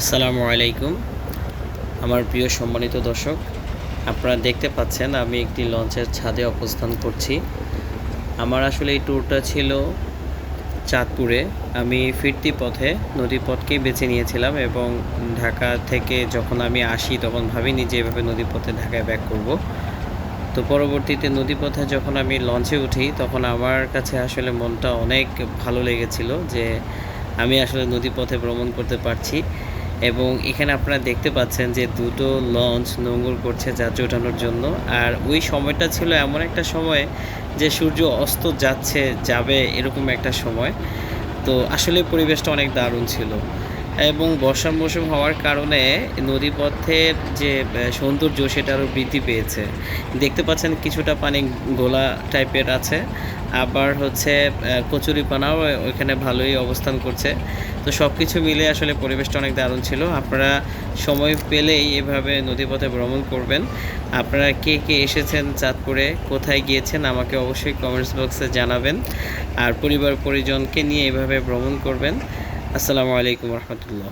আসসালামু আলাইকুম। আমার প্রিয় সম্মানিত দর্শক, আপনারা দেখতে পাচ্ছেন আমি একটি লঞ্চের ছাদে অবস্থান করছি। আমার আসলে এই ট্যুরটা ছিল চাঁদপুরে। আমি ফিরতি পথে নদীপথকেই বেছে নিয়েছিলাম এবং ঢাকা থেকে যখন আমি আসি তখন ভাবিনি যে এভাবে নদীপথে ঢাকায় ব্যাক করব। তো পরবর্তীতে নদীপথে যখন আমি লঞ্চে উঠি তখন আমার কাছে আসলে মনটা অনেক ভালো লেগেছিল যে আমি আসলে নদীপথে ভ্রমণ করতে পারছি। এবং এখানে আপনারা দেখতে পাচ্ছেন যে দুটো লঞ্চ নোঙর করছে যাত্রী ওঠানোর জন্য। আর ওই সময়টা ছিল এমন একটা সময় যে সূর্য অস্ত যাচ্ছে, যাবে এরকম একটা সময়। তো আসলে পরিবেশটা অনেক দারুণ ছিল। এবং বর্ষার মৌসুম হওয়ার কারণে নদীপথের যে সৌন্দর্য সেটা আরও বৃদ্ধি পেয়েছে। দেখতে পাচ্ছেন কিছুটা পানি গোলা টাইপের আছে। আবার হচ্ছে কচুরিপানাও ওইখানে ভালোই অবস্থান করছে। তো সব কিছু মিলে আসলে পরিবেশটা অনেক দারুণ ছিল। আপনারা সময় পেলেই এভাবে নদীপথে ভ্রমণ করবেন। আপনারা কে কে এসেছেন চাঁদপুরে, কোথায় গিয়েছেন আমাকে অবশ্যই কমেন্টস বক্সে জানাবেন। আর পরিবার পরিজনকে নিয়ে এভাবে ভ্রমণ করবেন। আসসালামু আলাইকুম রহমতুল্লাহ।